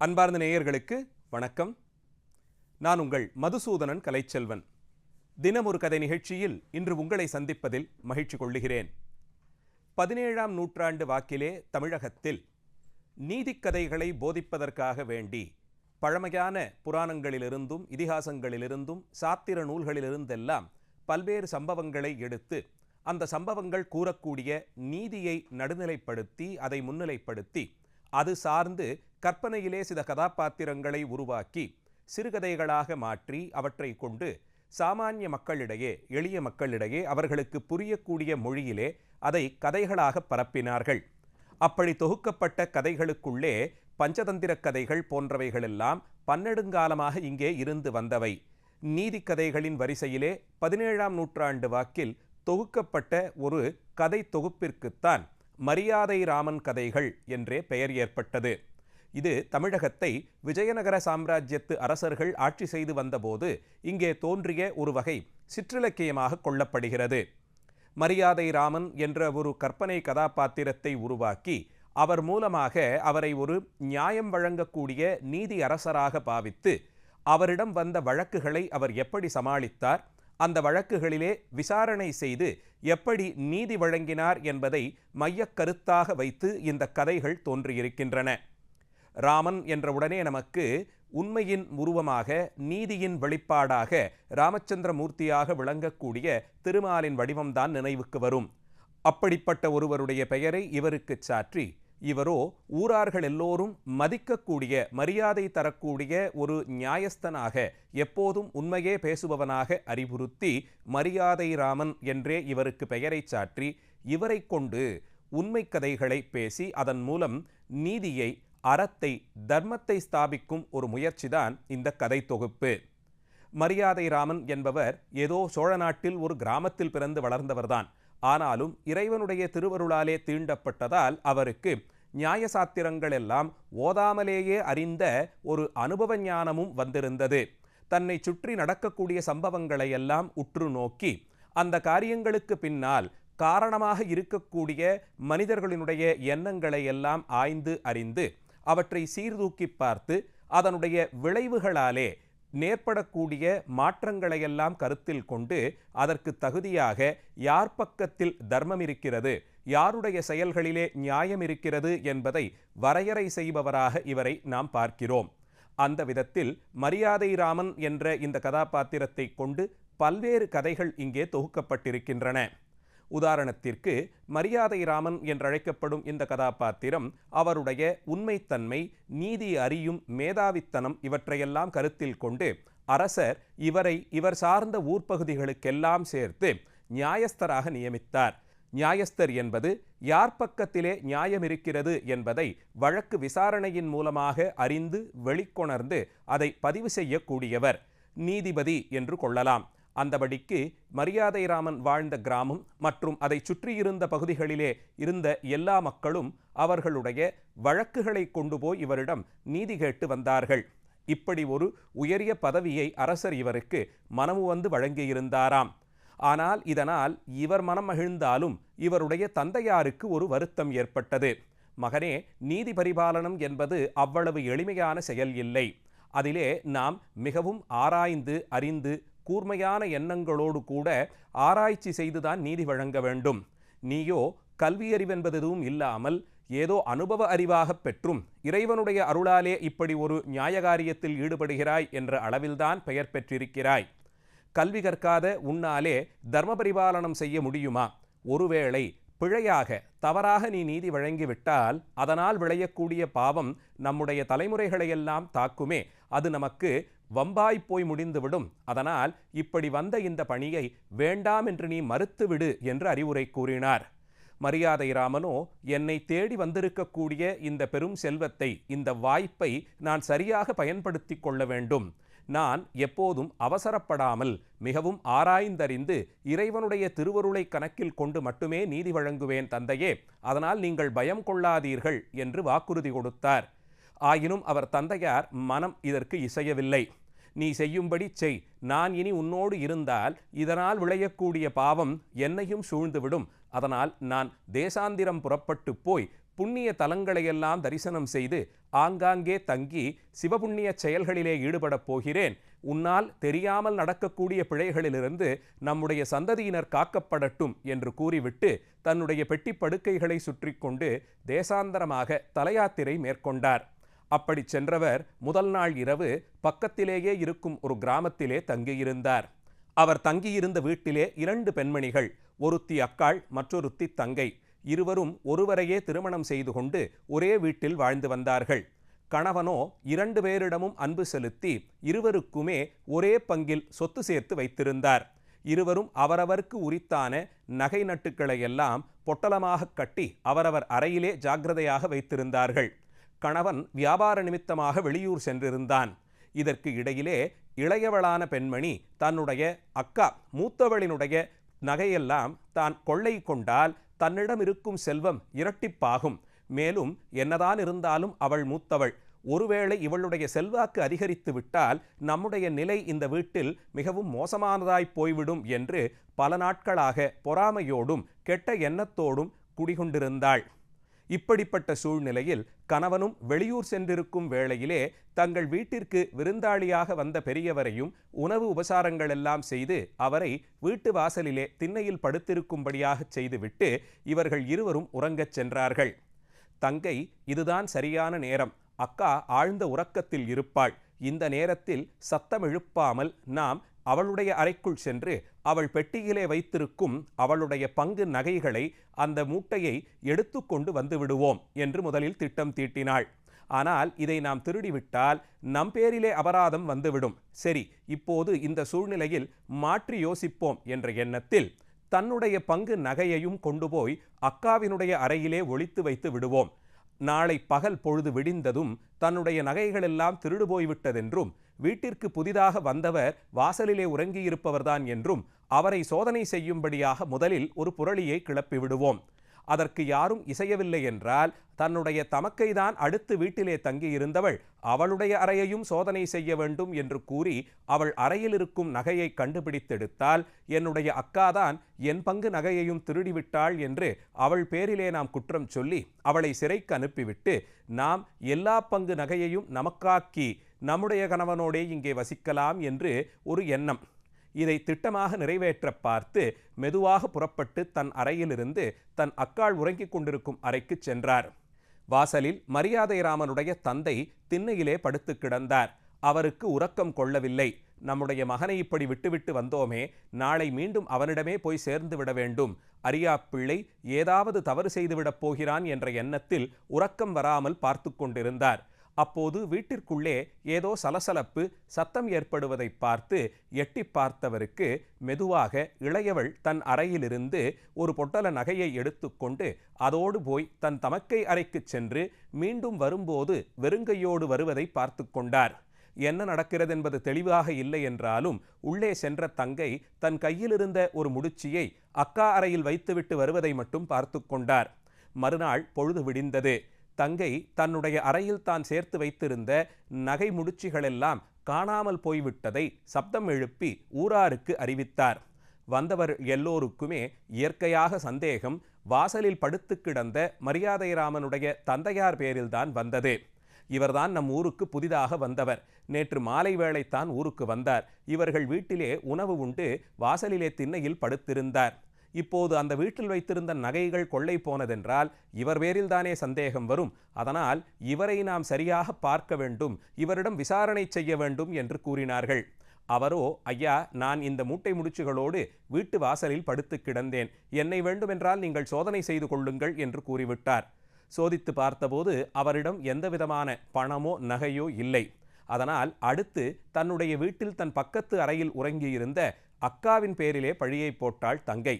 அன்பார்ந்த நேயர்களுக்கு வணக்கம். நான் உங்கள் மதுசூதனன் கலைச்செல்வன். தினம் ஒரு கதை நிகழ்ச்சியில் இன்று உங்களை சந்திப்பதில் மகிழ்ச்சி கொள்ளுகிறேன். பதினேழாம் நூற்றாண்டு வாக்கிலே தமிழகத்தில் நீதிக்கதைகளை போதிப்பதற்காக வேண்டி பழமையான புராணங்களிலிருந்தும் இதிகாசங்களிலிருந்தும் சாத்திர நூல்களிலிருந்தெல்லாம் பல்வேறு சம்பவங்களை எடுத்து அந்த சம்பவங்கள் கூறக்கூடிய நீதியை நடுநிலைப்படுத்தி அதை முன்னிலைப்படுத்தி அது சார்ந்து கற்பனையிலே சில கதாபாத்திரங்களை உருவாக்கி சிறுகதைகளாக மாற்றி அவற்றை கொண்டு சாமானிய மக்களிடையே எளிய மக்களிடையே அவர்களுக்கு புரியக்கூடிய மொழியிலே அதை கதைகளாக பரப்பினார்கள். அப்படி தொகுக்கப்பட்ட கதைகளுக்குள்ளே பஞ்சதந்திர கதைகள் போன்றவைகளெல்லாம் பன்னெடுங்காலமாக இங்கே இருந்து வந்தவை. நீதி கதைகளின் வரிசையிலே பதினேழாம் நூற்றாண்டு வாக்கில் தொகுக்கப்பட்ட ஒரு கதை தொகுப்பிற்குத்தான் மரியாதை ராமன் கதைகள் என்றே பெயர் ஏற்பட்டது. இது தமிழகத்தை விஜயநகர சாம்ராஜ்யத்து அரசர்கள் ஆட்சி செய்து வந்தபோது இங்கே தோன்றிய ஒரு வகை சிற்றிலக்கியமாக கொள்ளப்படுகிறது. மரியாதை ராமன் என்ற ஒரு கற்பனை கதாபாத்திரத்தை உருவாக்கி அவர் மூலமாக அவரை ஒரு நியாயம் வழங்கக்கூடிய நீதி அரசராக பாவித்து அவரிடம் வந்த வழக்குகளை அவர் எப்படி சமாளித்தார் அந்த வழக்குகளிலே விசாரணை செய்து எப்படி நீதி வழங்கினார் என்பதை மையக் கருத்தாக வைத்து இந்த கதைகள் தோன்றியிருக்கின்றன. ராமன் என்ற உடனே நமக்கு உண்மையின் உருவமாக நீதியின் வெளிப்பாடாக ராமச்சந்திர மூர்த்தியாக விளங்கக்கூடிய திருமாலின் வடிவம்தான் நினைவுக்கு வரும். அப்படிப்பட்ட ஒருவருடைய பெயரை இவருக்கு சாற்றி இவரோ ஊரார்கள் எல்லோரும் மதிக்கக்கூடிய மரியாதை தரக்கூடிய ஒரு நியாயஸ்தனாக எப்போதும் உண்மையே பேசுபவனாக அறிவுறுத்தி மரியாதை ராமன் என்றே இவருக்கு பெயரை சாற்றி இவரை கொண்டு உண்மை கதைகளை பேசி அதன் மூலம் நீதியை அறத்தை தர்மத்தை ஸ்தாபிக்கும் ஒரு முயற்சிதான் இந்த கதை தொகுப்பு. மரியாதை ராமன் என்பவர் ஏதோ சோழ நாட்டில் ஒரு கிராமத்தில் பிறந்து வளர்ந்தவர்தான். ஆனாலும் இறைவனுடைய திருவருளாலே தீண்டப்பட்டதால் அவருக்கு நியாய சாத்திரங்கள் எல்லாம் ஓதாமலேயே அறிந்த ஒரு அனுபவ ஞானமும் வந்திருந்தது. தன்னை சுற்றி நடக்கக்கூடிய சம்பவங்களை எல்லாம் உற்று நோக்கி அந்த காரியங்களுக்கு பின்னால் காரணமாக இருக்கக்கூடிய மனிதர்களினுடைய எண்ணங்களை எல்லாம் ஆய்ந்து அறிந்து அவற்றை சீர்தூக்கி பார்த்து அதனுடைய விளைவுகளாலே நேர்படக்கூடிய மாற்றங்களையெல்லாம் கருத்தில் கொண்டு அதற்கு தகுதியாக யார் பக்கத்தில் தர்மம் இருக்கிறது யாருடைய செயல்களிலே நியாயம் இருக்கிறது என்பதை வரையறை செய்பவராக இவரை நாம் பார்க்கிறோம். அந்த விதத்தில் மரியாதை ராமன் என்ற இந்த கதாபாத்திரத்தை கொண்டு பல்வேறு கதைகள் இங்கே தொகுக்கப்பட்டிருக்கின்றன. உதாரணத்திற்கு மரியாதை ராமன் என்றழைக்கப்படும் இந்த கதாபாத்திரம் அவருடைய உண்மைத்தன்மை நீதி அறியும் மேதாவித்தனம் இவற்றையெல்லாம் கருத்தில் கொண்டு அரசர் இவரை இவர் சார்ந்த ஊர்ப்பகுதிகளுக்கெல்லாம் சேர்த்து நியாயஸ்தராக நியமித்தார். நியாயஸ்தர் என்பது யார் பக்கத்திலே நியாயம் இருக்கிறது என்பதை வழக்கு விசாரணையின் மூலமாக அறிந்து வெளிக்கொணர்ந்து அதை பதிவு செய்யக்கூடியவர் நீதிபதி என்று கொள்ளலாம். அந்தபடிக்கு மரியாதை ராமன் வாழ்ந்த கிராமம் மற்றும் அதை சுற்றியிருந்த பகுதிகளிலே இருந்த எல்லா மக்களும் அவர்களுடைய வழக்குகளை கொண்டு போய் இவரிடம் நீதி கேட்டு வந்தார்கள். இப்படி ஒரு உயரிய பதவியை அரசர் இவருக்கு மனமு வந்து வழங்கியிருந்தாராம். ஆனால் இதனால் இவர் மனம் மகிழ்ந்தாலும் இவருடைய தந்தையாருக்கு ஒரு வருத்தம் ஏற்பட்டது. மகனே நீதி பரிபாலனம் என்பது அவ்வளவு எளிமையான செயல் இல்லை. அதிலே நாம் மிகவும் ஆராய்ந்து அறிந்து கூர்மையான எண்ணங்களோடு கூட ஆராய்ச்சி செய்துதான் நீதி வழங்க வேண்டும். நீயோ கல்வியறிவென்பது எதுவும் இல்லாமல் ஏதோ அனுபவ அறிவாக பெற்றும் இறைவனுடைய அருளாலே இப்படி ஒரு நியாயகாரியத்தில் ஈடுபடுகிறாய் என்ற அளவில்தான் பெயர் பெற்றிருக்கிறாய். கல்வி கற்காத உன்னாலே தர்ம பரிபாலனம் செய்ய முடியுமா? ஒருவேளை பிழையாக தவறாக நீ நீதி வழங்கிவிட்டால் அதனால் விளையக்கூடிய பாவம் நம்முடைய தலைமுறைகளையெல்லாம் தாக்குமே. அது நமக்கு வம்பாய் போய் முடிந்துவிடும். அதனால் இப்படி வந்த இந்த பணியை வேண்டாம் என்று நீ மறுத்துவிடு என்று அறிவுரை கூறினார். மரியாதை ராமனோ என்னை தேடி வந்திருக்கக்கூடிய இந்த பெரும் செல்வத்தை இந்த வாய்ப்பை நான் சரியாக பயன்படுத்தி கொள்ள வேண்டும். நான் எப்போதும் அவசரப்படாமல் மிகவும் ஆராய்ந்தறிந்து இறைவனுடைய திருவருளை கணக்கில் கொண்டு மட்டுமே நீதி வழங்குவேன் தந்தையே அதனால் நீங்கள் பயம் கொள்ளாதீர்கள் என்று வாக்குறுதி கொடுத்தார். ஆயினும் அவர் தந்தையார் மனம் இதற்கு இசையவில்லை. நீ செய்யும்படி செய். நான் இனி உன்னோடு இருந்தால் இதனால் விளையக்கூடிய பாவம் என்னையும் சூழ்ந்துவிடும். அதனால் நான் தேசாந்திரம் புறப்பட்டு போய் புண்ணிய தலங்களையெல்லாம் தரிசனம் செய்து ஆங்காங்கே தங்கி சிவபுண்ணிய செயல்களிலே ஈடுபடப் போகிறேன். உன்னால் தெரியாமல் நடக்கக்கூடிய பிழைகளிலிருந்து நம்முடைய சந்ததியினர் காக்கப்படட்டும் என்று கூறிவிட்டு தன்னுடைய பெட்டி படுக்கைகளை சுற்றி கொண்டு தேசாந்தரமாக தலையாத்திரை மேற்கொண்டார். அப்படி சென்றவர் முதல் நாள் இரவு பக்கத்திலேயே இருக்கும் ஒரு கிராமத்திலே தங்கியிருந்தார். அவர் தங்கியிருந்த வீட்டிலே இரண்டு பெண்மணிகள் ஒருத்தி அக்காள் மற்றொருத்தி தங்கை. இருவரும் ஒருவரையே திருமணம் செய்து கொண்டு ஒரே வீட்டில் வாழ்ந்து வந்தார்கள். கணவனோ இரண்டு பேரிடமும் அன்பு செலுத்தி இருவருக்குமே ஒரே பங்கில் சொத்து சேர்த்து வைத்திருந்தார். இருவரும் அவரவருக்கு உரித்தான நகை நட்டுக்களை எல்லாம் பொட்டலமாக கட்டி அவரவர் அறையிலே ஜாக்கிரதையாக வைத்திருந்தார்கள். கணவன் வியாபார நிமித்தமாக வெளியூர் சென்றிருந்தான். இதற்கு இடையிலே இளையவளான பெண்மணி தன்னுடைய அக்கா மூத்தவளினுடைய நகையெல்லாம் தான் கொள்ளை கொண்டால் தன்னிடம் இருக்கும் செல்வம் இரட்டிப்பாகும். மேலும் என்னதான் இருந்தாலும் அவள் மூத்தவள். ஒருவேளை இவளுடைய செல்வாக்கு அதிகரித்து விட்டால் நம்முடைய நிலை இந்த வீட்டில் மிகவும் மோசமானதாய் போய்விடும் என்று பல நாட்களாக பொறாமையோடும் கெட்ட எண்ணத்தோடும் குடிகொண்டிருந்தாள். இப்படிப்பட்ட சூழ்நிலையில் கணவனும் வெளியூர் சென்றிருக்கும் வேளையிலே தங்கள் வீட்டிற்கு விருந்தாளியாக வந்த பெரியவரையும் உணவு உபசாரங்கள் எல்லாம் செய்து அவரை வீட்டு வாசலிலே திண்ணையில் படுத்திருக்கும்படியாக செய்துவிட்டு இவர்கள் இருவரும் உறங்கச் சென்றார்கள். தங்கை இதுதான் சரியான நேரம். அக்கா ஆழ்ந்த உறக்கத்தில் இருப்பாள். இந்த நேரத்தில் சத்தம் எழுப்பாமல் நாம் அவளுடைய அறைக்குள் சென்று அவள் பெட்டியிலே வைத்திருக்கும் அவளுடைய பங்கு நகைகளை அந்த மூட்டையை எடுத்துக்கொண்டு வந்து விடுவோம் என்று முதலில் திட்டம் தீட்டினாள். ஆனால் இதை நாம் திருடிவிட்டால் நம் பேரிலே அபராதம் வந்துவிடும். சரி இப்போது இந்த சூழ்நிலையில் மாற்றி யோசிப்போம் என்ற எண்ணத்தில் தன்னுடைய பங்கு நகையையும் கொண்டு போய் அக்காவினுடைய அறையிலே ஒளித்து வைத்து விடுவோம். நாளை பகல் பொழுது விடிந்ததும் தன்னுடைய நகைகளெல்லாம் திருடு போய்விட்டதென்றும் வீட்டிற்கு புதிதாக வந்தவர் வாசலிலே உறங்கியிருப்பவர்தான் என்றும் அவரை சோதனை செய்யும்படியாக முதலில் ஒரு புரளியை கிளப்பி விடுவோம் அதற்கு யாரும் இசையவில்லை என்றால் தன்னுடைய தமக்கைதான் அடுத்து வீட்டிலே தங்கியிருந்தவள் அவளுடைய அறையையும் சோதனை செய்ய வேண்டும் என்று கூறி அவள் அறையில் இருக்கும் நகையை கண்டுபிடித்தெடுத்தால் என்னுடைய அக்காதான் என் பங்கு நகையையும் திருடிவிட்டாள் என்று அவள் பேரிலே நாம் குற்றம் சொல்லி அவளை சிறைக்கு அனுப்பிவிட்டு நாம் எல்லா பங்கு நகையையும் நமக்காக்கி நம்முடைய கணவனோடே இங்கே வசிக்கலாம் என்று ஒரு எண்ணம். இதை திட்டமாக நிறைவேற்ற பார்த்து மெதுவாக புறப்பட்டு தன் அறையிலிருந்து தன் அக்காள் உறங்கிக் கொண்டிருக்கும் அறைக்கு சென்றார். வாசலில் மரியாதை ராமனுடைய தந்தை திண்ணையிலே படுத்து கிடந்தார். அவருக்கு உறக்கம் கொள்ளவில்லை. நம்முடைய மகனை இப்படி விட்டுவிட்டு வந்தோமே நாளை மீண்டும் அவனிடமே போய் சேர்ந்து விட வேண்டும். அரியா பிள்ளை ஏதாவது தவறு செய்துவிடப் போகிறான் என்ற எண்ணத்தில் உறக்கம் வராமல் பார்த்து கொண்டிருந்தார். அப்போது வீட்டிற்குள்ளே ஏதோ சலசலப்பு சத்தம் ஏற்படுவதை பார்த்து எட்டி பார்த்தவருக்கு மெதுவாக இளையவள் தன் அறையிலிருந்து ஒரு பொட்டல நகையை எடுத்துக்கொண்டு அதோடு போய் தன் தமக்கை அறைக்குச் சென்று மீண்டும் வரும்போது வெறுங்கையோடு வருவதை பார்த்து கொண்டார். என்ன நடக்கிறது என்பது தெளிவாக இல்லை என்றாலும் உள்ளே சென்ற தங்கை தன் கையிலிருந்த ஒரு முடிச்சியை அக்கா அறையில் வைத்துவிட்டு வருவதை மட்டும் பார்த்து கொண்டார். மறுநாள் பொழுது விடிந்தது. தங்கை தன்னுடைய அறையில் தான் சேர்த்து வைத்திருந்த நகை முடிச்சுகளெல்லாம் காணாமல் போய்விட்டதை சப்தம் எழுப்பி ஊராருக்கு அறிவித்தார். வந்தவர் எல்லோருக்குமே இயற்கையாக சந்தேகம் வாசலில் படுத்து கிடந்த மரியாதை ராமனுடைய தந்தையார் பேரில்தான் வந்தது. இவர்தான் நம் ஊருக்கு புதிதாக வந்தவர். நேற்று மாலை வேளைத்தான் ஊருக்கு வந்தார். இவர்கள் வீட்டிலே உணவு உண்டு வாசலிலே திண்ணையில் படுத்திருந்தார். இப்போது அந்த வீட்டில் வைத்திருந்த நகைகள் கொள்ளை போனதென்றால் இவர் பேரில்தானே சந்தேகம் வரும். அதனால் இவரை நாம் சரியாக பார்க்க வேண்டும். இவரிடம் விசாரணை செய்ய வேண்டும் என்று கூறினார்கள். அவரோ ஐயா நான் இந்த மூட்டை முடிச்சுகளோடு வீட்டு வாசலில் படுத்து கிடந்தேன். என்னை வேண்டுமென்றால் நீங்கள் சோதனை செய்து கொள்ளுங்கள் என்று கூறிவிட்டார். சோதித்து பார்த்தபோது அவரிடம் எந்தவிதமான பணமோ நகையோ இல்லை. அதனால் அடுத்து தன்னுடைய வீட்டில் தன் பக்கத்து அறையில் உறங்கியிருந்த அக்காவின் பேரிலே பழியை போட்டாள் தங்கை.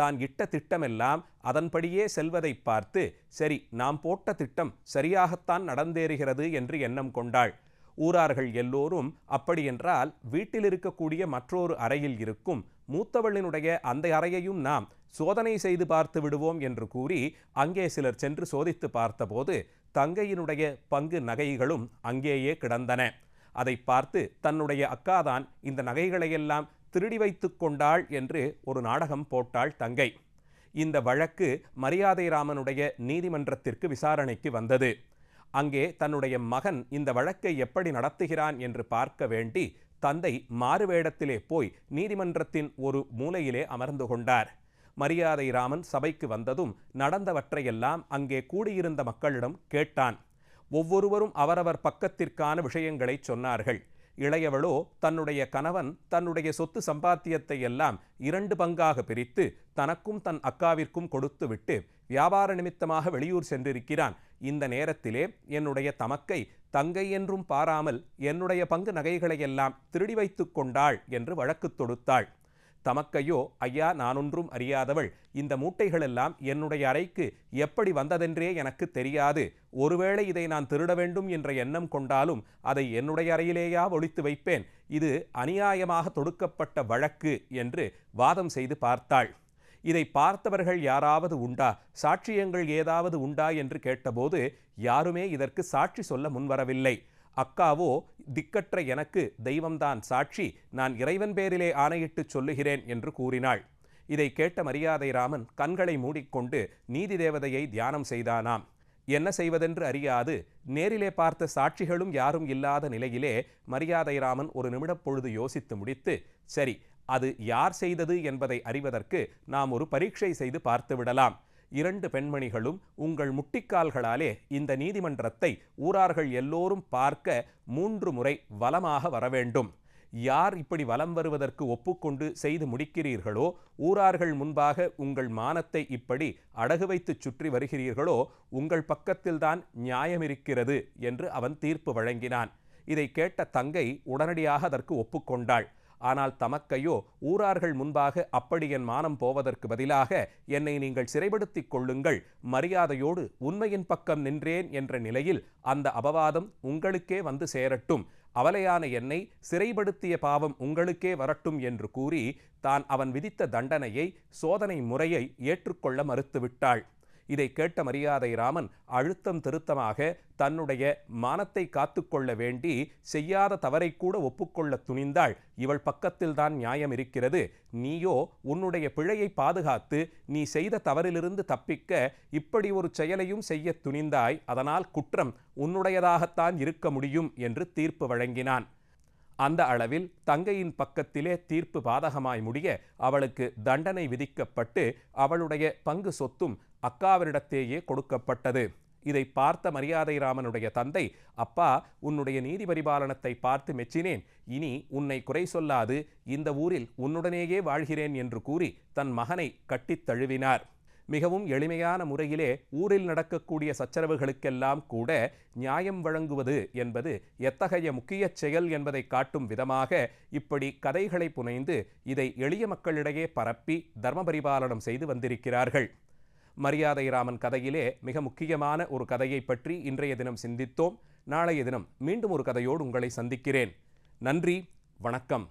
தான் இட்ட திட்டமெல்லாம் அதன்படியே செல்வதை பார்த்து சரி நாம் போட்ட திட்டம் சரியாகத்தான் நடந்தேறுகிறது என்று எண்ணம் கொண்டாள். ஊரார்கள் எல்லோரும் அப்படியென்றால் வீட்டில் இருக்கக்கூடிய மற்றொரு அறையில் இருக்கும் மூத்தவளினுடைய அந்த அறையையும் நாம் சோதனை செய்து பார்த்து விடுவோம் என்று கூறி அங்கே சிலர் சென்று சோதித்து பார்த்தபோது தங்கையினுடைய பங்கு நகைகளும் அங்கேயே கிடந்தன. அதை பார்த்து தன்னுடைய அக்காதான் இந்த நகைகளையெல்லாம் திருடி வைத்து கொண்டாள் என்று ஒரு நாடகம் போட்டாள் தங்கை. இந்த வழக்கு மரியாதை ராமனுடைய நீதிமன்றத்திற்கு விசாரணைக்கு வந்தது. அங்கே தன்னுடைய மகன் இந்த வழக்கை எப்படி நடத்துகிறான் என்று பார்க்க வேண்டி தந்தை மாறுவேடத்திலே போய் நீதிமன்றத்தின் ஒரு மூலையிலே அமர்ந்து கொண்டார். மரியாதை ராமன் சபைக்கு வந்ததும் நடந்தவற்றையெல்லாம் அங்கே கூடியிருந்த மக்களிடம் கேட்டான். ஒவ்வொருவரும் அவரவர் பக்கத்திற்கான விஷயங்களை சொன்னார்கள். இளையவளோ தன்னுடைய கணவன் தன்னுடைய சொத்து சம்பாத்தியத்தை எல்லாம் இரண்டு பங்காக பிரித்து தனக்கும் தன் அக்காவிற்கும் கொடுத்துவிட்டு வியாபார நிமித்தமாக வெளியூர் சென்றிருக்கிறான். இந்த நேரத்திலே என்னுடைய தமக்கை தங்கை என்றும் பாராமல் என்னுடைய பங்கு நகைகளையெல்லாம் திருடி வைத்துக் கொண்டாள் என்று வழக்கு தொடுத்தாள். தமக்கையோ ஐயா நானொன்றும் அறியாதவள். இந்த மூட்டைகளெல்லாம் என்னுடைய அறைக்கு எப்படி வந்ததென்றே எனக்கு தெரியாது. ஒருவேளை இதை நான் திருட வேண்டும் என்ற எண்ணம் கொண்டாலும் அதை என்னுடைய அறையிலேயா ஒழித்து வைப்பேன். இது அநியாயமாக தொடுக்கப்பட்ட வழக்கு என்று வாதம் செய்து பார்த்தாள். இதை பார்த்தவர்கள் யாராவது உண்டா? சாட்சியங்கள் ஏதாவது உண்டா? என்று கேட்டபோது யாருமே இதற்கு சாட்சி சொல்ல முன்வரவில்லை. அக்காவோ திக்கற்ற எனக்கு தெய்வம்தான் சாட்சி நான் இறைவன் பேரிலே ஆணையிட்டு சொல்லுகிறேன் என்று கூறினாள். இதை கேட்ட மரியாதை ராமன் கண்களை மூடிக்கொண்டு நீதி தேவதையை தியானம் செய்தானாம். என்ன செய்வதென்று அறியாது நேரிலே பார்த்த சாட்சிகளும் யாரும் இல்லாத நிலையிலே மரியாதை ராமன் ஒரு நிமிடப் பொழுது யோசித்து முடித்து சரி அது யார் செய்தது என்பதை அறிவதற்கு நாம் ஒரு பரீட்சை செய்து பார்த்து விடலாம். இரண்டு பெண்மணிகளும் உங்கள் முட்டிக்கால்களாலே இந்த நீதிமன்றத்தை ஊரார்கள் எல்லோரும் பார்க்க மூன்று முறை வலமாக வர வேண்டும் யார் இப்படி வலம் வருவதற்கு ஒப்புக்கொண்டு செய்து முடிக்கிறீர்களோ ஊரார்கள் முன்பாக உங்கள் மானத்தை இப்படி அடகு வைத்து சுற்றி வருகிறீர்களோ உங்கள் பக்கத்தில்தான் நியாயம் இருக்கிறது என்று அவன் தீர்ப்பு வழங்கினான். இதை கேட்ட தங்கை உடனடியாக அதற்கு ஒப்புக்கொண்டாள். ஆனால் தமக்கையோ ஊரார்கள் முன்பாக அப்படி என் மானம் போவதற்கு பதிலாக என்னை நீங்கள் சிறைப்படுத்திக் கொள்ளுங்கள் மரியாதையோடு உண்மையின் பக்கம் நின்றேன் என்ற நிலையில் அந்த அபவாதம் உங்களுக்கே வந்து சேரட்டும். அவலையான என்னை சிறைப்படுத்திய பாவம் உங்களுக்கே வரட்டும் என்று கூறி தான் அவன் விதித்த தண்டனையை சோதனை முறையை ஏற்றுக்கொள்ள மறுத்துவிட்டாள். இதை கேட்ட மரியாதை ராமன் அழுத்தம் திருத்தமாக தன்னுடைய மானத்தை காத்துக்கொள்ள வேண்டி செய்யாத தவறை கூட ஒப்புக்கொள்ள துணிந்தாள். இவள் பக்கத்தில்தான் நியாயம் இருக்கிறது. நீயோ உன்னுடைய பிழையை பாதுகாத்து நீ செய்த தவறிலிருந்து தப்பிக்க இப்படி ஒரு செயலையும் செய்ய துணிந்தாய். அதனால் குற்றம் உன்னுடையதாகத்தான் இருக்க முடியும் என்று தீர்ப்பு வழங்கினான். அந்த அளவில் தங்கையின் பக்கத்திலே தீர்ப்பு பாதகமாய் முடிய அவளுக்கு தண்டனை விதிக்கப்பட்டு அவளுடைய பங்கு சொத்தும் அக்காவினிடத்தேயே கொடுக்கப்பட்டது. இதை பார்த்த மரியாதை ராமனுடைய தந்தை அப்பா உன்னுடைய நீதி பரிபாலனத்தை பார்த்து மெச்சினேன். இனி உன்னை குறை சொல்லாது. இந்த ஊரில் உன்னுடனேயே வாழ்கிறேன் என்று கூறி தன் மகனை கட்டித் தழுவினார். மிகவும் எளிமையான முறையிலே ஊரில் நடக்கக்கூடிய சச்சரவுகளுக்கெல்லாம் கூட நியாயம் வழங்குவது என்பது எத்தகைய முக்கிய செயல் என்பதை காட்டும் விதமாக இப்படி கதைகளை புனைந்து இதை எளிய மக்களிடையே பரப்பி தர்ம பரிபாலனம் செய்து வந்திருக்கிறார்கள். மரியாதை ராமன் கதையிலே மிக முக்கியமான ஒரு கதையை பற்றி இன்றைய தினம் சிந்தித்தோம். நாளைய தினம் மீண்டும் ஒரு கதையோடு உங்களை சந்திக்கிறேன். நன்றி வணக்கம்.